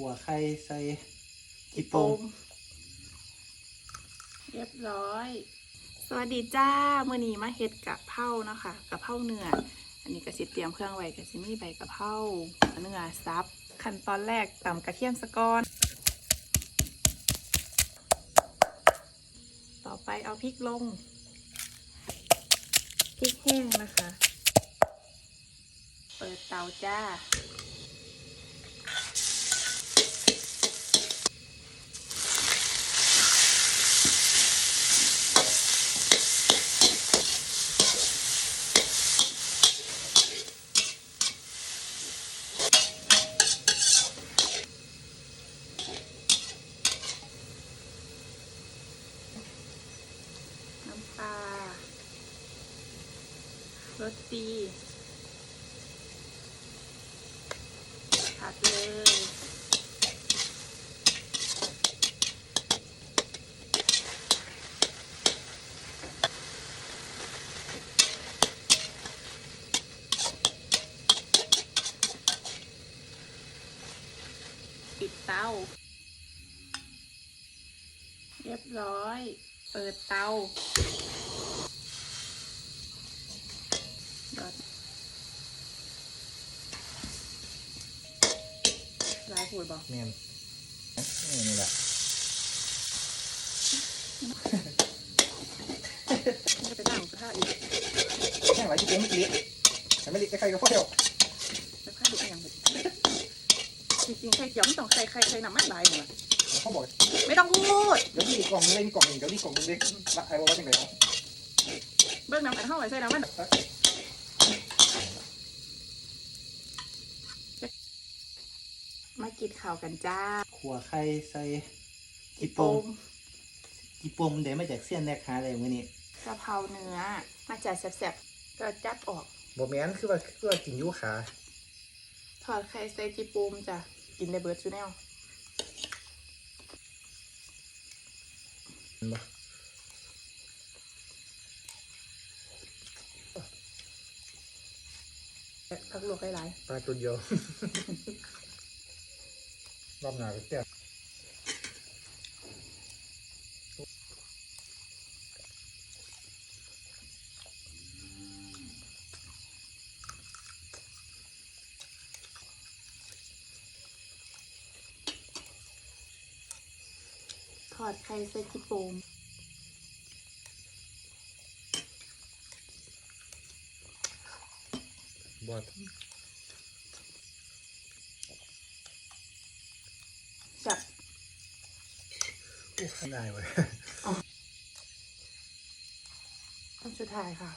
ขัวไข่ใส่จิโปมเรียบร้อย สวัสดีจ้ามื่อนี้มาเฮ็ดกะเพราเนาะค่ะกะเพราเนื้อ อันนี้ก็สิเตรียมเครื่องไว้ก็สิมีใบกะเพราเนื้อซับ ขั้นตอนแรกตำกระเทียมสะกอน ต่อไปเอาพริกลง พริกแห้งนะคะ เปิดเตาจ้า ปลารสดีผัดเลยปิดเตา เรียบร้อย เปิดเตาดอด ลายขูดบอกแม่นนี่นี่แหละจะไปตั้งกระทะอีกแค่ไหลจิโปมไม่เละแต่ไม่เละใครๆก็พอเดียวกระทะอีกอย่างหนึ่งจริงๆไข่เจียวไม่ต้องใส่ไข่ไข่น้ำมันหลายหมดเขาบอกไม่ต้องพูดเดี๋ยวนี่กล่องนึงเลยมีกล่องหนึ่งเดี๋ยวนี่กล่องนึงเลยละไอ้บอกว่าจังไงเนาะเบื้องน้ำอันเท่าไหร่ใส่น้ำมัน มากินข้าวกันจ้า ขัวไข่ใส่จิโปมจิโปมเดี๋ยวมาจากเสี้ยนแรกหาอะไรมื้อนี้กะเพราเนื้อ มาจากแซ่บๆก็จัดออกบ่แม่นคือว่าคือว่ากินยูขาถอดไข่ใส่จีปูมจ้ะกินได้เบิร์ดซูแนลเห็นบ่พักลวกหลายปลาตัวเดียว รอบหน้าก็แซ่บๆถอดไข่ใส่จีปูมบ่จับ อู้ง่ายเว้ยอันสุดท้ายค่ะ